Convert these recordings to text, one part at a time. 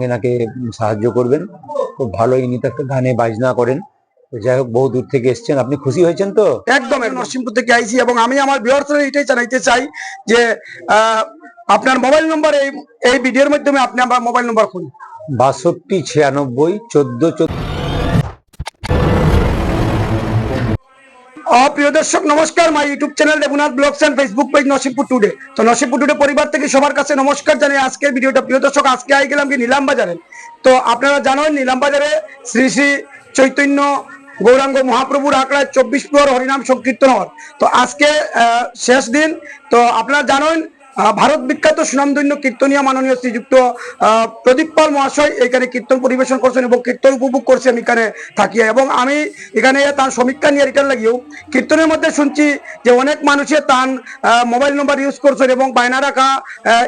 এনাকে সাহায্য করবেন। খুব ভালো ইনি তো একটা গানে বাজনা করেন। যাই হোক বহু দূর থেকে এসছেন। আপনি খুশি হয়েছেন তো? একদম নরসিংপুর থেকে আইছি এবং আমি আমার বিহার এটাই জানাইতে চাই যে আহ, আপনার মোবাইল নম্বর এই এই ভিডিওর মাধ্যমে আপনি আমার মোবাইল নম্বর খুলুন বাষট্টি ছিয়ানব্বই চোদ্দ চোদ্দ। প্রিয় দর্শক, নমস্কার। My YouTube channel Debnath vlogs and Facebook page Nasibpur today তো নসিবপুর টুডে পরিবার থেকে সবার কাছে নমস্কার জানি আজকের ভিডিওটা। প্রিয় দর্শক, আজকে আই গেলাম কি নিলাম বাজারে? তো আপনারা জানেন, নিলাম বাজারে শ্রী শ্রী চৈতন্য গৌরাঙ্গ মহাপ্রভুর আঁকড়ায় চব্বিশ প্রহর হরিনাম সংকীর্তন হওয়ার তো আজকে শেষ দিন। তো আপনারা জানেন ভারত বিখ্যাত সুনামধন্য কীর্তনীয় মাননীয় শ্রীযুক্ত প্রদীপ পাল মহাশয় এখানে কীর্তন পরিবেশন করছেন এবং কীর্তন উপভোগ করছি আমি এখানে থাকিয়া এবং আমি এখানে তার সমীক্ষা নিয়ে রিটার্ন লাগিয়েও কীর্তনের মধ্যে শুনছি যে অনেক মানুষে তার মোবাইল নাম্বার ইউজ করছেন এবং বায়না রাখা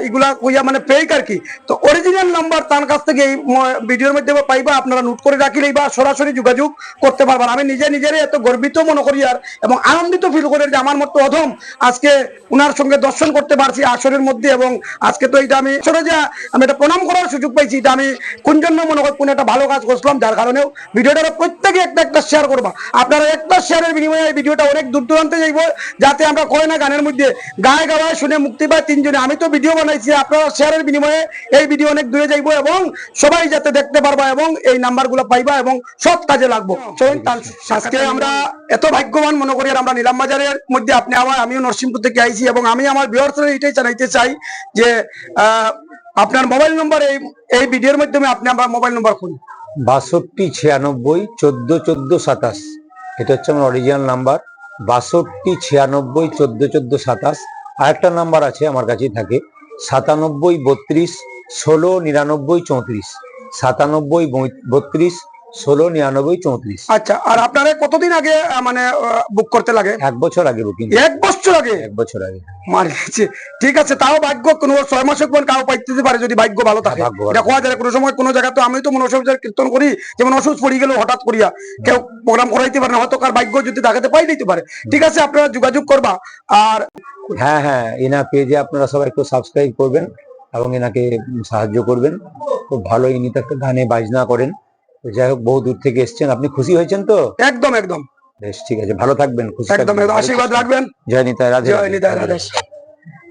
এগুলা কইয়া মানে ফেক আর কি। তো অরিজিনাল নাম্বার তার কাছ থেকে এই ভিডিওর মধ্যে পাইবা, আপনারা নোট করে রাখিলেই বা সরাসরি যোগাযোগ করতে পারবেন। আমি নিজে নিজেরই এত গর্বিত মনে করি আর, এবং আনন্দিত ফিল করি যে আমার মতো অধম আজকে উনার সঙ্গে দর্শন করতে পারছি। আসরের মধ্যে এবং আজকে তো এটা আমি আসলে যে আমি এটা প্রণাম করার সুযোগ পাইছি, এটা আমি কোন জন্য মনে করি কোন একটা ভালো কাজ করছিলাম, যার কারণেও ভিডিওটা প্রত্যেকে একটা একটা শেয়ার করবা। আপনারা একটা শেয়ারের বিনিময়ে এই ভিডিওটা অনেক দূর দূরান্তে যাইব, যাতে আমরা কয় না গানের মধ্যে গায়ে গাওয়ায় শুনে মুক্তি পায় তিনজনে। আমি তো ভিডিও বানাইছি, আপনারা শেয়ারের বিনিময়ে এই ভিডিও অনেক দূরে যাইব এবং সবাই যাতে দেখতে পারবা এবং এই নাম্বারগুলো পাইবা এবং সব কাজে লাগবো। চলুন, তার আজকে আমরা এত ভাগ্যবান মনে করি আর আমরা নিলাম বাজারের মধ্যে আপনি আমার আমিও নরসিংপুর থেকে আইছি এবং আমি আমার বিহার এটাই জানাইতে চাই যে আপনার মোবাইল নম্বর এই এই ভিডিওর মাধ্যমে আপনি আমার মোবাইল নম্বর খুন বাষট্টি ছিয়ানব্বই, চোদ্দ চোদ্দ, সাতাশ। এটা হচ্ছে আমার অরিজিনাল নাম্বার বাষট্টি ছিয়ানব্বই, চোদ্দ চোদ্দ, সাতাশ। আর একটা নাম্বার আছে আমার কাছেই থাকে। সাতানব্বই, বত্রিশ, ষোলো, নিরানব্বই, চৌত্রিশ। সাতানব্বই বত্রিশ ষোলো নিরানব্বই চৌত্রিশ। আচ্ছা আর আপনারা কতদিন আগে মানে বুক করতে লাগে? এক বছর আগে বুকিং এক বছর আগে? এক বছর আগে। মার গেছে ঠিক আছে তাও ভাগ্য কোন ছয় মাসে কোন কাউ পাইতে পারে যদি ভাগ্য ভালো থাকে। ভাগ্য ভালো। যায় কোনো সময় কোনো জায়গা তো আমি তো মনে অসুবিধার কীর্তন করি যেমন অসুস্থ পড়ে গেল হঠাৎ করিয়া কেউ প্রোগ্রাম করাইতে পারে না হয়তো কার ভাগ্য যদি দেখাতে পাই দিতে পারে। ঠিক আছে আপনারা যোগাযোগ করবা আর হ্যাঁ হ্যাঁ এনার পেজে আপনারা সবাই একটু সাবস্ক্রাইব করবেন এবং এনাকে সাহায্য করবেন। খুব ভালো ইনি তো একটা গানে বাজনা করেন। যাই হোক বহু দূর থেকে এসছেন। আপনি খুশি হয়েছেন তো? একদম একদম। বেশ ঠিক আছে ভালো থাকবেন খুশি একদম আশীর্বাদ রাখবেন। জয় নিতাই রাধে জয় নিতাই রাধে।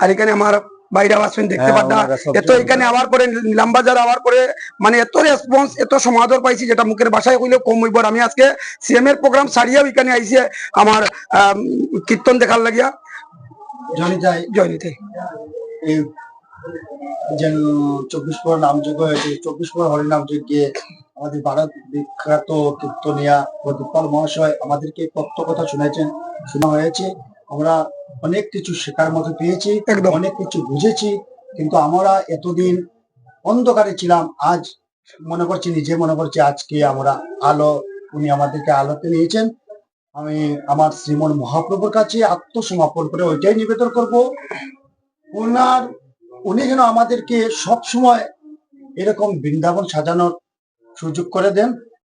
আর এখানে আমার বাইরে শুনে দেখতে হ্যাঁ, পারতা ওনারা সব এত এখানে আবার পরে নিলামবাজার আবার পরে মানে এত রেসপন্স এত সমাদর পাইছি যেটা মুখের ভাষায় কইলেও কম হইব। আর আমি আজকে সিএম এর প্রোগ্রাম সারিয়াও এখানে আইসি আমার আম, কীর্তন দেখার লাগিয়া। জানি যাই জয় নিতাই। এই চব্বিশ পর নামযোগ্য হয়েছে চব্বিশ পর হরিনাম যজ্ঞে আমাদের ভারত বিখ্যাত কীর্তনিয়া প্রদীপাল মহাশয় আমাদেরকে তত্ত্ব কথা শুনেছেন শোনা হয়েছে। আমরা অনেক কিছু শেখার মতো পেয়েছি। অনেক কিছু বুঝেছি কিন্তু আমরা এতদিন অন্ধকারে ছিলাম আজ মনে করছি নিজে মনে করছি আজকে আমরা আলো উনি আমাদেরকে আলোতে নিয়েছেন। আমি আমার শ্রীমন মহাপ্রভুর কাছে আত্মসমর্পণ করে ওইটাই নিবেদন করব। ওনার উনি যেন আমাদেরকে সব সময় এরকম বৃন্দাবন সাজানোর সুযোগ করে দেন।